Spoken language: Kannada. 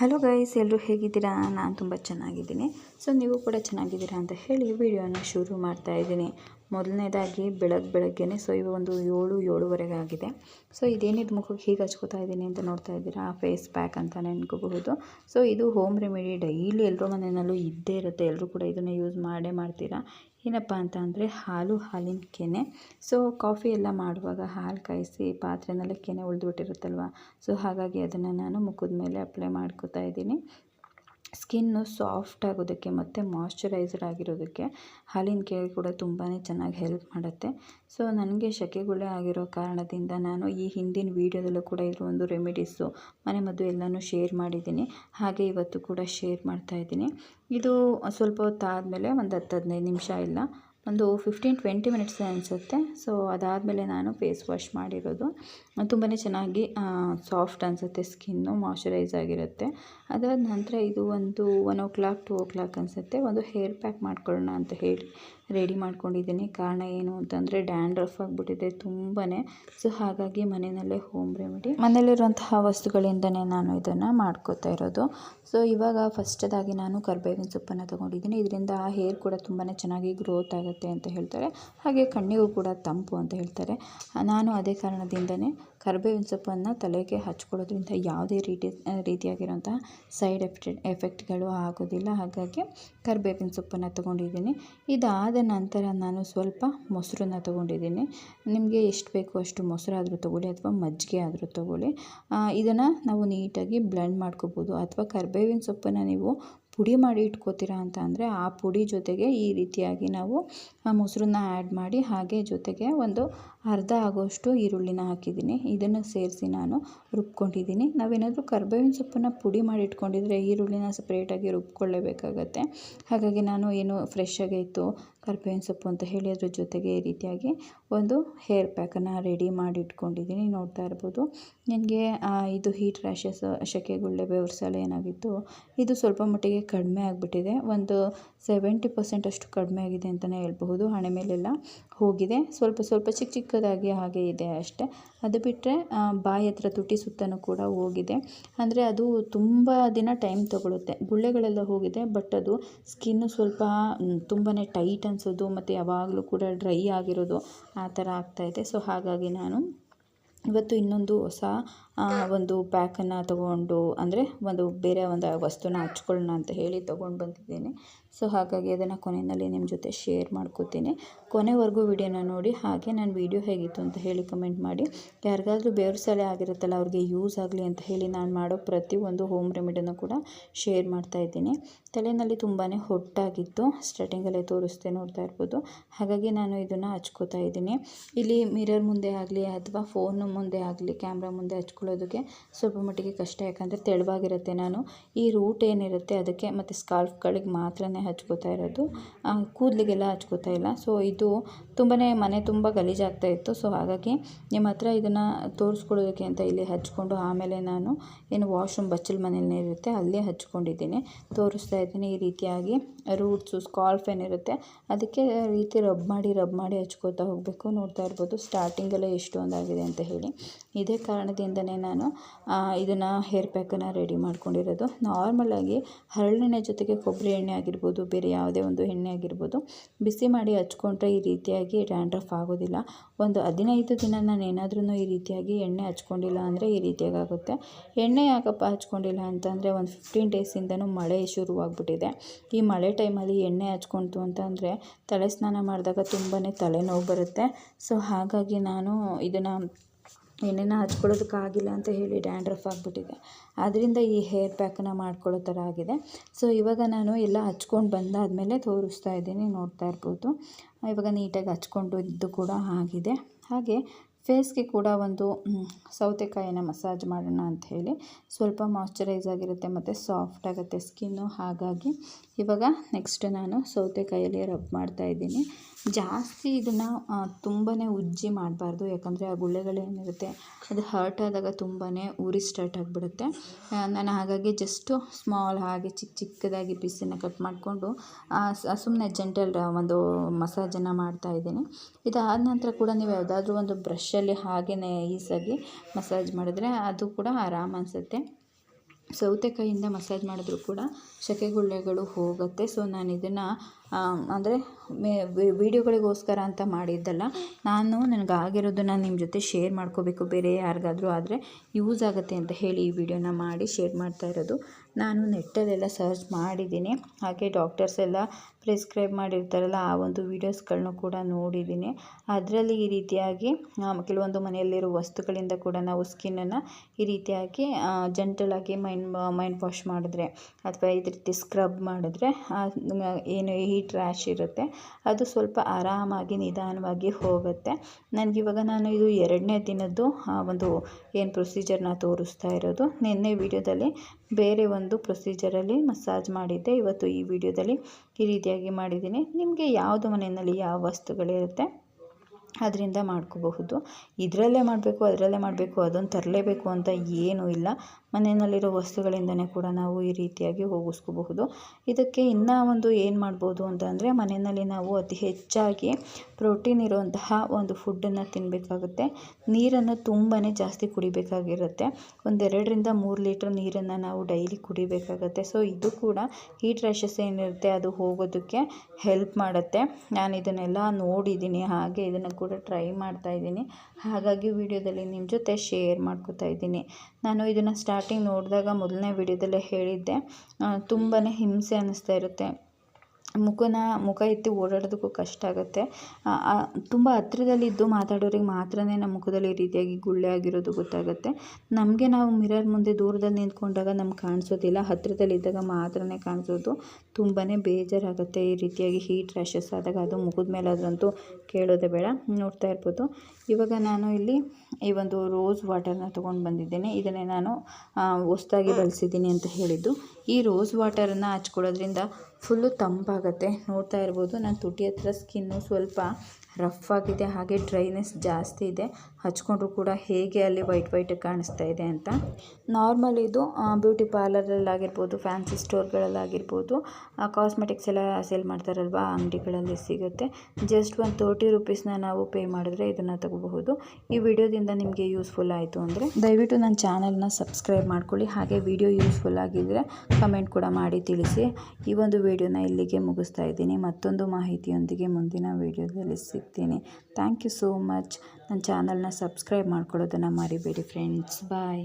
ಹಲೋ ಗೈಸ್ ಎಲ್ಲರೂ ಹೇಗಿದ್ದೀರಾ? ನಾನು ತುಂಬ ಚೆನ್ನಾಗಿದ್ದೀನಿ. ಸೊ ನೀವು ಕೂಡ ಚೆನ್ನಾಗಿದ್ದೀರಾ ಅಂತ ಹೇಳಿ ವಿಡಿಯೋನ ಶುರು ಮಾಡ್ತಾ ಇದ್ದೀನಿ. ಮೊದಲನೇದಾಗಿ ಬೆಳಗ್ಗೆ ಬೆಳಗ್ಗೆನೆ ಸೊ ಇವಾಗ ಒಂದು ಏಳು, ಏಳುವರೆಗೆ ಆಗಿದೆ. ಸೊ ಇದೇನಿದು ಮುಖಕ್ಕೆ ಹೀಗೆ ಹಚ್ಕೋತಾ ಇದ್ದೀನಿ ಅಂತ ನೋಡ್ತಾ ಇದ್ದೀರಾ? ಫೇಸ್ ಪ್ಯಾಕ್ ಅಂತ ನೆನ್ಕೋಬಹುದು. ಸೊ ಇದು ಹೋಮ್ ರೆಮಿಡಿ ಡೈಲಿ ಎಲ್ಲರೂ ಮನೆಯಲ್ಲೂ ಇದ್ದೇ ಇರುತ್ತೆ. ಎಲ್ಲರೂ ಕೂಡ ಇದನ್ನು ಯೂಸ್ ಮಾಡೇ ಮಾಡ್ತೀರಾ? ಏನಪ್ಪ ಅಂತ ಅಂದರೆ ಹಾಲು, ಹಾಲಿನ ಕೆನೆ. ಸೊ ಕಾಫಿ ಎಲ್ಲ ಮಾಡುವಾಗ ಹಾಲು ಕಾಯಿಸಿ ಪಾತ್ರೆನಲ್ಲಿ ಕೆನೆ ಉಳಿದ್ಬಿಟ್ಟಿರುತ್ತಲ್ವ? ಸೊ ಹಾಗಾಗಿ ಅದನ್ನು ನಾನು ಮುಖದ ಮೇಲೆ ಅಪ್ಲೈ ಮಾಡ್ಕೋತಾ ಇದ್ದೀನಿ. ಸ್ಕಿನ್ನು ಸಾಫ್ಟ್ ಆಗೋದಕ್ಕೆ ಮತ್ತು ಮಾಯ್ಶ್ಚರೈಸರ್ ಆಗಿರೋದಕ್ಕೆ ಹಾಲಿನ ಕೇರ್ ಕೂಡ ತುಂಬಾ ಚೆನ್ನಾಗಿ ಹೆಲ್ಪ್ ಮಾಡುತ್ತೆ. ಸೊ, ನನಗೆ ಸೆಕೆಗುಳ್ಳೆ ಆಗಿರೋ ಕಾರಣದಿಂದ ನಾನು ಈ ಹಿಂದಿನ ವೀಡಿಯೋದಲ್ಲೂ ಕೂಡ ಇರೋ ಒಂದು ರೆಮಿಡೀಸು ಮನೆ ಮದ್ದು ಎಲ್ಲನೂ ಶೇರ್ ಮಾಡಿದ್ದೀನಿ. ಹಾಗೆ ಇವತ್ತು ಕೂಡ ಶೇರ್ ಮಾಡ್ತಾಯಿದ್ದೀನಿ ಇದು ಸ್ವಲ್ಪ ಹೊತ್ತಾದಮೇಲೆ ಒಂದು ಹತ್ತು ಹದಿನೈದು ನಿಮಿಷ ಇಲ್ಲ. ಒಂದು ಫಿಫ್ಟೀನ್ ಟ್ವೆಂಟಿ ಮಿನಿಟ್ಸ್ ಅನಿಸುತ್ತೆ. ಸೊ ಅದಾದಮೇಲೆ ನಾನು ಫೇಸ್ ವಾಶ್ ಮಾಡಿರೋದು. ತುಂಬಾ ಚೆನ್ನಾಗಿ ಸಾಫ್ಟ್ ಅನಿಸುತ್ತೆ. ಸ್ಕಿನ್ನು ಮಾಯ್ಶ್ಚರೈಸ್ ಆಗಿರುತ್ತೆ. ಅದಾದ ನಂತರ ಇದು ಒಂದು one o'clock two o'clock ಅನಿಸುತ್ತೆ. ಒಂದು ಹೇರ್ ಪ್ಯಾಕ್ ಮಾಡ್ಕೊಳ್ಳೋಣ ಅಂತ ಹೇಳಿ. ರೆಡಿ ಮಾಡ್ಕೊಂಡಿದ್ದೀನಿ. ಕಾರಣ ಏನು ಅಂತಂದರೆ ಡ್ಯಾಂಡ್ರಫ್ ಆಗಿಬಿಟ್ಟಿದೆ ತುಂಬಾ ಸೊ ಹಾಗಾಗಿ ಮನೆಯಲ್ಲೇ ಹೋಮ್ ರೆಮಿಡಿ ಮನೆಯಲ್ಲಿರುವಂತಹ ವಸ್ತುಗಳಿಂದನೇ ನಾನು ಇದನ್ನು ಮಾಡ್ಕೋತಾ ಇರೋದು. ಸೊ ಇವಾಗ ಫಸ್ಟದಾಗಿ ನಾನು ಕರ್ಬೇವಿನ ಸೊಪ್ಪನ್ನು ತೊಗೊಂಡಿದ್ದೀನಿ. ಇದರಿಂದ ಆ ಹೇರ್ ಕೂಡ ತುಂಬಾ ಚೆನ್ನಾಗಿ ಗ್ರೋತ್ ಆಗುತ್ತೆ ಅಂತ ಹೇಳ್ತಾರೆ. ಹಾಗೆ ಕಣ್ಣಿಗೂ ಕೂಡ ತಂಪು ಅಂತ ಹೇಳ್ತಾರೆ. ನಾನು ಅದೇ ಕಾರಣದಿಂದನೇ ಕರಿಬೇವಿನ ಸೊಪ್ಪನ್ನು ತಲೆಗೆ ಹಚ್ಕೊಳ್ಳೋದ್ರಿಂದ ಯಾವುದೇ ರೀತಿ ರೀತಿಯಾಗಿರೋಂತಹ ಸೈಡ್ ಎಫೆಕ್ಟ್, ಎಫೆಕ್ಟ್ಗಳು ಆಗೋದಿಲ್ಲ. ಹಾಗಾಗಿ ಕರಿಬೇವಿನ ಸೊಪ್ಪನ್ನು ತೊಗೊಂಡಿದ್ದೀನಿ. ಇದಾದ ನಂತರ ನಾನು ಸ್ವಲ್ಪ ಮೊಸರನ್ನ ತೊಗೊಂಡಿದ್ದೀನಿ. ನಿಮಗೆ ಎಷ್ಟು ಬೇಕು ಅಷ್ಟು ಮೊಸರಾದರೂ ತೊಗೊಳ್ಳಿ ಅಥವಾ ಮಜ್ಜಿಗೆ ಆದರೂ ತೊಗೊಳ್ಳಿ. ಇದನ್ನು ನಾವು ನೀಟಾಗಿ ಬ್ಲೆಂಡ್ ಮಾಡ್ಕೋಬೋದು. ಅಥವಾ ಕರ್ಬೇವಿನ ಸೊಪ್ಪನ್ನು ನೀವು ಪುಡಿ ಮಾಡಿ ಇಟ್ಕೋತೀರಾ ಅಂತ ಅಂದರೆ ಆ ಪುಡಿ ಜೊತೆಗೆ ಈ ರೀತಿಯಾಗಿ ನಾವು ಆ ಮೊಸರನ್ನ ಆ್ಯಡ್ ಮಾಡಿ ಹಾಗೆ ಜೊತೆಗೆ ಒಂದು ಅರ್ಧ ಆಗೋಷ್ಟು ಈರುಳ್ಳಿನ ಹಾಕಿದ್ದೀನಿ. ಇದನ್ನು ಸೇರಿಸಿ ನಾನು ರುಬ್ಕೊಂಡಿದ್ದೀನಿ. ನಾವೇನಾದರೂ ಕರ್ಬೇವಿನ ಸೊಪ್ಪನ್ನ ಪುಡಿ ಮಾಡಿ ಇಟ್ಕೊಂಡಿದ್ರೆ ಈರುಳ್ಳಿನ ಸಪ್ರೇಟಾಗಿ ರುಬ್ಕೊಳ್ಳೇಬೇಕಾಗತ್ತೆ. ಹಾಗಾಗಿ ನಾನು ಏನು ಫ್ರೆಶ್ ಆಗೈತು ಕರ್ಬೇವಿನ ಸೊಪ್ಪು ಅಂತ ಹೇಳಿ ಅದ್ರ ಜೊತೆಗೆ ಈ ರೀತಿಯಾಗಿ ಒಂದು ಹೇರ್ ಪ್ಯಾಕನ್ನು ರೆಡಿ ಮಾಡಿ ಇಟ್ಕೊಂಡಿದ್ದೀನಿ ನೋಡ್ತಾ ಇರ್ಬೋದು. ನನಗೆ ಇದು ಹೀಟ್ ರ್ಯಾಷಸ್ ಸೆಕೆಗುಳ್ಳೆ ಬೆವರ್ಸಲ ಏನಾಗಿತ್ತು? ಇದು ಸ್ವಲ್ಪ ಮಟ್ಟಿಗೆ ಕಡಿಮೆ ಆಗಿಬಿಟ್ಟಿದೆ. ಒಂದು ಸೆವೆಂಟಿ ಪರ್ಸೆಂಟ್ ಅಷ್ಟು ಕಡಿಮೆ ಆಗಿದೆ ಅಂತಲೇ ಹೇಳ್ಬಹುದು. ಹಣೆ ಮೇಲೆಲ್ಲ ಹೋಗಿದೆ. ಸ್ವಲ್ಪ ಸ್ವಲ್ಪ ಚಿಕ್ಕ ಚಿಕ್ಕ ಚಿಕ್ಕದಾಗಿ ಹಾಗೆ ಇದೆ ಅಷ್ಟೇ. ಅದು ಬಿಟ್ಟರೆ ಬಾಯಿ ಹತ್ರ ತುಟಿ ಸುತ್ತಲೂ ಕೂಡ ಹೋಗಿದೆ. ಅಂದರೆ ಅದು ತುಂಬ ದಿನ ಟೈಮ್ ತೊಗೊಳುತ್ತೆ. ಗುಳ್ಳೆಗಳೆಲ್ಲ ಹೋಗಿದೆ, ಬಟ್ ಅದು ಸ್ಕಿನ್ನು ಸ್ವಲ್ಪ ತುಂಬಾ ಟೈಟ್ ಅನಿಸೋದು, ಮತ್ತು ಯಾವಾಗಲೂ ಕೂಡ ಡ್ರೈ ಆಗಿರೋದು ಆ ಥರ ಆಗ್ತಾಯಿದೆ ಸೊ ಹಾಗಾಗಿ ನಾನು ಇವತ್ತು ಇನ್ನೊಂದು ಹೊಸ ಒಂದು ಪ್ಯಾಕನ್ನು ತಗೊಂಡು ಅಂದರೆ ಒಂದು ಬೇರೆ ಒಂದು ವಸ್ತುನ ಹಚ್ಕೊಳ್ಳೋಣ ಅಂತ ಹೇಳಿ ತೊಗೊಂಡು ಬಂದಿದ್ದೀನಿ. ಸೊ, ಹಾಗಾಗಿ ಅದನ್ನು ಕೊನೆಯಲ್ಲಿ ನಿಮ್ಮ ಜೊತೆ ಶೇರ್ ಮಾಡ್ಕೋತೀನಿ. ಕೊನೆವರೆಗೂ ವಿಡಿಯೋನ ನೋಡಿ, ಹಾಗೆ ನಾನು ವೀಡಿಯೋ ಹೇಗಿತ್ತು ಅಂತ ಹೇಳಿ ಕಮೆಂಟ್ ಮಾಡಿ. ಯಾರಿಗಾದರೂ ಬೇವ್ರ ಸಲ ಆಗಿರುತ್ತಲ್ಲ, ಅವ್ರಿಗೆ ಯೂಸ್ ಆಗಲಿ ಅಂತ ಹೇಳಿ ನಾನು ಮಾಡೋ ಪ್ರತಿಯೊಂದು ಹೋಮ್ ರೆಮಿಡಿಯನ್ನು ಕೂಡ ಶೇರ್ ಮಾಡ್ತಾ ಇದ್ದೀನಿ. ತಲೆಯಲ್ಲಿ ತುಂಬಾ ಹೊಟ್ಟಾಗಿತ್ತು. ಸ್ಟಾರ್ಟಿಂಗಲ್ಲೇ ತೋರಿಸ್ತೆ ನೋಡ್ತಾ ಇರ್ಬೋದು. ಹಾಗಾಗಿ ನಾನು ಇದನ್ನು ಹಚ್ಕೋತಾ ಇದ್ದೀನಿ. ಇಲ್ಲಿ ಮಿರರ್ ಮುಂದೆ ಆಗಲಿ ಅಥವಾ ಫೋನ್ ಮುಂದೆ ಆಗಲಿ, ಕ್ಯಾಮ್ರಾ ಮುಂದೆ ಹಚ್ಕೊಳ್ಳೋದಕ್ಕೆ ಸ್ವಲ್ಪ ಮಟ್ಟಿಗೆ ಕಷ್ಟ, ಯಾಕಂದರೆ ತೆಳುವಾಗಿರುತ್ತೆ ನಾನು. ಈ ರೂಟ್ ಏನಿರುತ್ತೆ ಅದಕ್ಕೆ ಮತ್ತು ಸ್ಕಾಲ್ಫ್ಗಳಿಗೆ ಮಾತ್ರನೇ ಹಚ್ಕೋತಾ ಇರೋದು. ಕೂದಲಿಗೆಲ್ಲ ಹಚ್ಕೋತಾ ಇಲ್ಲ. ಸೊ ಇದು ತುಂಬಾ ಮನೆ ತುಂಬ ಗಲೀಜಾಗ್ತಾ ಇತ್ತು. ಸೊ ಹಾಗಾಗಿ ನಿಮ್ಮ ಹತ್ರ ಇದನ್ನು ತೋರಿಸ್ಕೊಳ್ಳೋದಕ್ಕೆ ಅಂತ ಇಲ್ಲಿ ಹಚ್ಕೊಂಡು ಆಮೇಲೆ ನಾನು ಏನು ವಾಶ್ರೂಮ್ ಬಚ್ಚಲ್ ಮನೇಲಿ ಇರುತ್ತೆ, ಅಲ್ಲೇ ಹಚ್ಕೊಂಡಿದ್ದೀನಿ. ತೋರಿಸ್ತಾ ಇದ್ದೀನಿ ಈ ರೀತಿಯಾಗಿ ರೂಟ್ಸು ಸ್ಕಾಲ್ಫ್ ಏನಿರುತ್ತೆ, ಅದಕ್ಕೆ ರೀತಿ ರಬ್ ಮಾಡಿ ರಬ್ ಮಾಡಿ ಹಚ್ಕೋತಾ ಹೋಗಬೇಕು. ನೋಡ್ತಾ ಇರ್ಬೋದು ಸ್ಟಾರ್ಟಿಂಗಲ್ಲೇ ಎಷ್ಟೊಂದಾಗಿದೆ ಅಂತ ಹೇಳಿ. ಇದೇ ಕಾರಣದಿಂದನೇ ನಾನು ಇದನ್ನು ಹೇರ್ ಪ್ಯಾಕನ್ನು ರೆಡಿ ಮಾಡ್ಕೊಂಡಿರೋದು. ನಾರ್ಮಲಾಗಿ ಹರಳೆಣ್ಣೆ ಜೊತೆಗೆ ಕೊಬ್ಬರಿ ಎಣ್ಣೆ ಆಗಿರ್ಬೋದು, ಬೇರೆ ಯಾವುದೇ ಒಂದು ಎಣ್ಣೆ ಆಗಿರ್ಬೋದು, ಬಿಸಿ ಮಾಡಿ ಹಚ್ಕೊಂಡ್ರೆ ಈ ರೀತಿಯಾಗಿ ಡ್ಯಾಂಡ್ರಫ್ ಆಗೋದಿಲ್ಲ. ಒಂದು ಹದಿನೈದು ದಿನ ನಾನು ಏನಾದ್ರೂ ಈ ರೀತಿಯಾಗಿ ಎಣ್ಣೆ ಹಚ್ಕೊಂಡಿಲ್ಲ ಅಂದರೆ ಈ ರೀತಿಯಾಗಿ ಆಗುತ್ತೆ. ಎಣ್ಣೆ ಯಾಕಪ್ಪ ಹಚ್ಕೊಂಡಿಲ್ಲ ಅಂತಂದರೆ ಒಂದು ಫಿಫ್ಟೀನ್ ಡೇಸಿಂದನೂ ಮಳೆ ಶುರುವಾಗ್ಬಿಟ್ಟಿದೆ. ಈ ಮಳೆ ಟೈಮಲ್ಲಿ ಎಣ್ಣೆ ಹಚ್ಕೊಳ್ತು ಅಂತಂದರೆ ತಲೆ ಸ್ನಾನ ಮಾಡಿದಾಗ ತುಂಬಾ ತಲೆನೋವು ಬರುತ್ತೆ. ಸೊ ಹಾಗಾಗಿ ನಾನು ಇದನ್ನು ಎಣ್ಣೆನ ಹಚ್ಕೊಳ್ಳೋದಕ್ಕಾಗಿಲ್ಲ ಅಂತ ಹೇಳಿ ಡ್ಯಾಂಡ್ರಫ್ ಆಗಿಬಿಟ್ಟಿದೆ. ಆದ್ದರಿಂದ ಈ ಹೇರ್ ಪ್ಯಾಕನ್ನ ಮಾಡ್ಕೊಳ್ಳೋ ಥರ ಆಗಿದೆ. ಸೊ, ಇವಾಗ ನಾನು ಎಲ್ಲ ಹಚ್ಕೊಂಡು ಬಂದಾದಮೇಲೆ ತೋರಿಸ್ತಾ ಇದ್ದೀನಿ, ನೋಡ್ತಾ ಇರ್ಬೋದು. ಇವಾಗ ನೀಟಾಗಿ ಹಚ್ಕೊಂಡು ಇದ್ದು ಕೂಡ ಆಗಿದೆ. ಹಾಗೆ ಫೇಸ್ಗೆ ಕೂಡ ಒಂದು ಸೌತೆಕಾಯಿನ ಮಸಾಜ್ ಮಾಡೋಣ ಅಂತ ಹೇಳಿ. ಸ್ವಲ್ಪ ಮಾಯ್ಶ್ಚರೈಸ್ ಆಗಿರುತ್ತೆ, ಮತ್ತು ಸಾಫ್ಟ್ ಆಗುತ್ತೆ ಸ್ಕಿನ್ನು. ಹಾಗಾಗಿ ಇವಾಗ ನೆಕ್ಸ್ಟ್ ನಾನು ಸೌತೆಕಾಯಲ್ಲಿ ರಬ್ ಮಾಡ್ತಾ ಇದ್ದೀನಿ. ಜಾಸ್ತಿ ಇದನ್ನು ತುಂಬಾ ಉಜ್ಜಿ ಮಾಡಬಾರ್ದು. ಯಾಕಂದರೆ ಆ ಗುಳ್ಳೆಗಳೇನಿರುತ್ತೆ ಅದು ಹರ್ಟ್ ಆದಾಗ ತುಂಬಾ ಉರಿ ಸ್ಟಾರ್ಟ್ ಆಗಿಬಿಡುತ್ತೆ. ನಾನು ಹಾಗಾಗಿ ಜಸ್ಟು ಸ್ಮಾಲ್ ಹಾಗೆ ಚಿಕ್ಕ ಚಿಕ್ಕದಾಗಿ ಪೀಸನ್ನು ಕಟ್ ಮಾಡಿಕೊಂಡು ಸುಮ್ಮನೆ ಜೆಂಟಲ್ ಒಂದು ಮಸಾಜನ್ನು ಮಾಡ್ತಾಯಿದ್ದೀನಿ ಇದಾದ ನಂತರ ಕೂಡ ನೀವು ಯಾವುದಾದ್ರೂ ಒಂದು ಬ್ರಷಲ್ಲಿ ಹಾಗೆಯೇ ಈಸಾಗಿ ಮಸಾಜ್ ಮಾಡಿದ್ರೆ ಅದು ಕೂಡ ಆರಾಮ ಅನಿಸುತ್ತೆ. ಸೌತೆಕಾಯಿಯಿಂದ ಮಸಾಜ್ ಮಾಡಿದ್ರು ಕೂಡ ಸೆಕೆಗುಳ್ಳೆಗಳು ಹೋಗುತ್ತೆ. ಸೊ ನಾನು ಇದನ್ನು ಅಂದರೆ ಮೇ ವೀಡಿಯೋಗಳಿಗೋಸ್ಕರ ಅಂತ ಮಾಡಿದ್ದಲ್ಲ. ನಾನು ನನಗಾಗಿರೋದನ್ನು ನಿಮ್ಮ ಜೊತೆ ಶೇರ್ ಮಾಡ್ಕೋಬೇಕು, ಬೇರೆ ಯಾರಿಗಾದರೂ ಆದರೆ ಯೂಸ್ ಆಗುತ್ತೆ ಅಂತ ಹೇಳಿ ಈ ವಿಡಿಯೋನ ಮಾಡಿ ಶೇರ್ ಮಾಡ್ತಾ ಇರೋದು. ನಾನು ನೆಟ್ಟಲ್ಲೆಲ್ಲ ಸರ್ಚ್ ಮಾಡಿದ್ದೀನಿ. ಹಾಗೆ ಡಾಕ್ಟರ್ಸ್ ಎಲ್ಲ ಪ್ರಿಸ್ಕ್ರೈಬ್ ಮಾಡಿರ್ತಾರಲ್ಲ ಆ ಒಂದು ವೀಡಿಯೋಸ್ಗಳನ್ನೂ ಕೂಡ ನೋಡಿದ್ದೀನಿ. ಅದರಲ್ಲಿ ಈ ರೀತಿಯಾಗಿ ಕೆಲವೊಂದು ಮನೆಯಲ್ಲಿರೋ ವಸ್ತುಗಳಿಂದ ಕೂಡ ನಾವು ಸ್ಕಿನ್ನನ್ನು ಈ ರೀತಿಯಾಗಿ ಜಂಟಲಾಗಿ ಮೈಂಡ್ ಮೈಂಡ್ ವಾಶ್ ಮಾಡಿದ್ರೆ, ಅಥವಾ ಇದೇ ರೀತಿ ಸ್ಕ್ರಬ್ ಮಾಡಿದ್ರೆ ಏನು ಹೀಟ್ ರ್ಯಾಶ್ ಇರುತ್ತೆ. ಅದು ಸ್ವಲ್ಪ ಆರಾಮಾಗಿ ನಿಧಾನವಾಗಿ ಹೋಗುತ್ತೆ. ನನಗಿವಾಗ ನಾನು ಇದು ಎರಡನೇ ದಿನದ್ದು ಒಂದು ಏನು ಪ್ರೊಸೀಜರ್ನ ತೋರಿಸ್ತಾ ಇರೋದು. ನಿನ್ನೆ ವೀಡಿಯೋದಲ್ಲಿ ಬೇರೆ ಒಂದು ಪ್ರೊಸೀಜರಲ್ಲಿ ಮಸಾಜ್ ಮಾಡಿದ್ದೆ. ಇವತ್ತು ಈ ವಿಡಿಯೋದಲ್ಲಿ ಈ ರೀತಿಯಾಗಿ ಮಾಡಿದ್ದೀನಿ. ನಿಮಗೆ ಯಾವುದು ಮನೆಯಲ್ಲಿ ಯಾವ ವಸ್ತುಗಳಿರುತ್ತೆ ಅದರಿಂದ ಮಾಡ್ಕೋಬಹುದು. ಇದರಲ್ಲೇ ಮಾಡಬೇಕು, ಅದರಲ್ಲೇ ಮಾಡಬೇಕು ಅದನ್ನು ತರಲೇಬೇಕು ಅಂತ ಏನೂ ಇಲ್ಲ. ಮನೆಯಲ್ಲಿರೋ ವಸ್ತುಗಳಿಂದನೇ ಕೂಡ ನಾವು ಈ ರೀತಿಯಾಗಿ ಹೋಗಿಸ್ಕೋಬಹುದು. ಇದಕ್ಕೆ ಇನ್ನೂ ಒಂದು ಏನು ಮಾಡ್ಬೋದು ಅಂತಂದರೆ ಮನೆಯಲ್ಲಿ ನಾವು ಅತಿ ಹೆಚ್ಚಾಗಿ ಪ್ರೋಟೀನ್ ಇರುವಂತಹ ಒಂದು ಫುಡ್ಡನ್ನು ತಿನ್ನಬೇಕಾಗುತ್ತೆ ನೀರನ್ನು ತುಂಬಾ ಜಾಸ್ತಿ ಕುಡಿಬೇಕಾಗಿರುತ್ತೆ. ಒಂದೆರಡರಿಂದ ಮೂರು ಲೀಟ್ರ್ ನೀರನ್ನು ನಾವು ಡೈಲಿ ಕುಡಿಬೇಕಾಗುತ್ತೆ. ಸೊ ಇದು ಕೂಡ ಹೀಟ್ ರ್ಯಾಷಸ್ ಏನಿರುತ್ತೆ ಅದು ಹೋಗೋದಕ್ಕೆ ಹೆಲ್ಪ್ ಮಾಡುತ್ತೆ. ನಾನು ಇದನ್ನೆಲ್ಲ ನೋಡಿದ್ದೀನಿ, ಹಾಗೆ ಇದನ್ನು ಕೂಡ ಟ್ರೈ ಮಾಡ್ತಾ ಇದ್ದೀನಿ. ಹಾಗಾಗಿ ವಿಡಿಯೋದಲ್ಲಿ ನಿಮ್ಮ ಜೊತೆ ಶೇರ್ ಮಾಡ್ಕೋತಾ ಇದ್ದೀನಿ. ನಾನು ಇದನ್ನು ಸ್ಟಾರ್ಟಿಂಗ್ ನೋಡಿದಾಗ ಮೊದಲನೇ ವಿಡಿಯೋದಲ್ಲೇ ಹೇಳಿದ್ದೆ. ತುಂಬಾ ಹಿಂಸೆ ಅನ್ನಿಸ್ತಾ ಇರುತ್ತೆ. ಮುಖನ, ಮುಖ ಎತ್ತಿ ಓಡಾಡೋದಕ್ಕೂ ಕಷ್ಟ ಆಗುತ್ತೆ. ತುಂಬ ಹತ್ರದಲ್ಲಿದ್ದು ಮಾತಾಡೋರಿಗೆ ಮಾತ್ರನೇ ನಮ್ಮ ಮುಖದಲ್ಲಿ ಈ ರೀತಿಯಾಗಿ ಗುಳ್ಳೆ ಆಗಿರೋದು ಗೊತ್ತಾಗುತ್ತೆ. ನಮಗೆ ನಾವು ಮಿರರ್ ಮುಂದೆ ದೂರದಲ್ಲಿ ನಿಂತ್ಕೊಂಡಾಗ ನಮ್ಗೆ ಕಾಣಿಸೋದಿಲ್ಲ. ಹತ್ತಿರದಲ್ಲಿದ್ದಾಗ ಮಾತ್ರನೇ ಕಾಣಿಸೋದು ತುಂಬಾ ಬೇಜಾರಾಗುತ್ತೆ. ಈ ರೀತಿಯಾಗಿ ಹೀಟ್ ರ್ಯಾಷಸ್ ಆದಾಗ ಅದು ಮುಖದ ಮೇಲೆ ಅದಂತೂ ಕೇಳೋದೇ ಬೇಡ. ನೋಡ್ತಾ ಇರ್ಬೋದು. ಇವಾಗ ನಾನು ಇಲ್ಲಿ ಈ ಒಂದು ರೋಸ್ ವಾಟರ್ನ ತೊಗೊಂಡು ಬಂದಿದ್ದೇನೆ. ಇದನ್ನೇ ನಾನು ಹೊಸ್ದಾಗಿ ಬಳಸಿದ್ದೀನಿ ಅಂತ ಹೇಳಿದ್ದು. ಈ ರೋಸ್ ವಾಟರನ್ನು ಹಚ್ಕೊಳ್ಳೋದ್ರಿಂದ ಫುಲ್ಲು ತಂಪಾಗುತ್ತೆ. ನೋಡ್ತಾ ಇರ್ಬೋದು. ನನ್ನ ತುಟಿ ಹತ್ರ ಸ್ಕಿನ್ನು ಸ್ವಲ್ಪ ರಫ್ ಆಗಿದೆ. ಹಾಗೆ ಡ್ರೈನೆಸ್ ಜಾಸ್ತಿ ಇದೆ. ಹಚ್ಕೊಂಡ್ರು ಕೂಡ ಹೇಗೆ ಅಲ್ಲಿ ವೈಟ್ ವೈಟ್ ಕಾಣಿಸ್ತಾ ಇದೆ ಅಂತ. ನಾರ್ಮಲ್ ಇದು ಬ್ಯೂಟಿ ಪಾರ್ಲರಲ್ಲಾಗಿರ್ಬೋದು, ಫ್ಯಾನ್ಸಿ ಸ್ಟೋರ್ಗಳಲ್ಲಾಗಿರ್ಬೋದು ಕಾಸ್ಮೆಟಿಕ್ಸ್ ಎಲ್ಲ ಸೇಲ್ ಮಾಡ್ತಾರಲ್ವ, ಅಂಗಡಿಗಳಲ್ಲಿ ಸಿಗುತ್ತೆ. ಜಸ್ಟ್ ಒಂದು ತರ್ಟಿ ರುಪೀಸ್ನ ನಾವು ಪೇ ಮಾಡಿದ್ರೆ ಇದನ್ನು ತಗೋಬಹುದು. ಈ ವಿಡಿಯೋದಿಂದ ನಿಮಗೆ ಯೂಸ್ಫುಲ್ ಆಯಿತು ಅಂದರೆ ದಯವಿಟ್ಟು ನನ್ನ ಚಾನಲ್ನ ಸಬ್ಸ್ಕ್ರೈಬ್ ಮಾಡ್ಕೊಳ್ಳಿ. ಹಾಗೆ ವಿಡಿಯೋ ಯೂಸ್ಫುಲ್ ಆಗಿದ್ದರೆ ಕಮೆಂಟ್ ಕೂಡ ಮಾಡಿ ತಿಳಿಸಿ. ಈ ಒಂದು ವಿಡಿಯೋನ ಇಲ್ಲಿಗೆ ಮುಗಿಸ್ತಾ ಇದ್ದೀನಿ. ಮತ್ತೊಂದು ಮಾಹಿತಿಯೊಂದಿಗೆ ಮುಂದಿನ ವಿಡಿಯೋದಲ್ಲಿ ಸಿಗ್ತೀನಿ. Thank you so much. ನನ್ನ ಚಾನಲ್ನ ಸಬ್ಸ್ಕ್ರೈಬ್ ಮಾಡ್ಕೊಳ್ಳೋದನ್ನು ಮರಿಬೇಡಿ ಫ್ರೆಂಡ್ಸ್. ಬಾಯ್.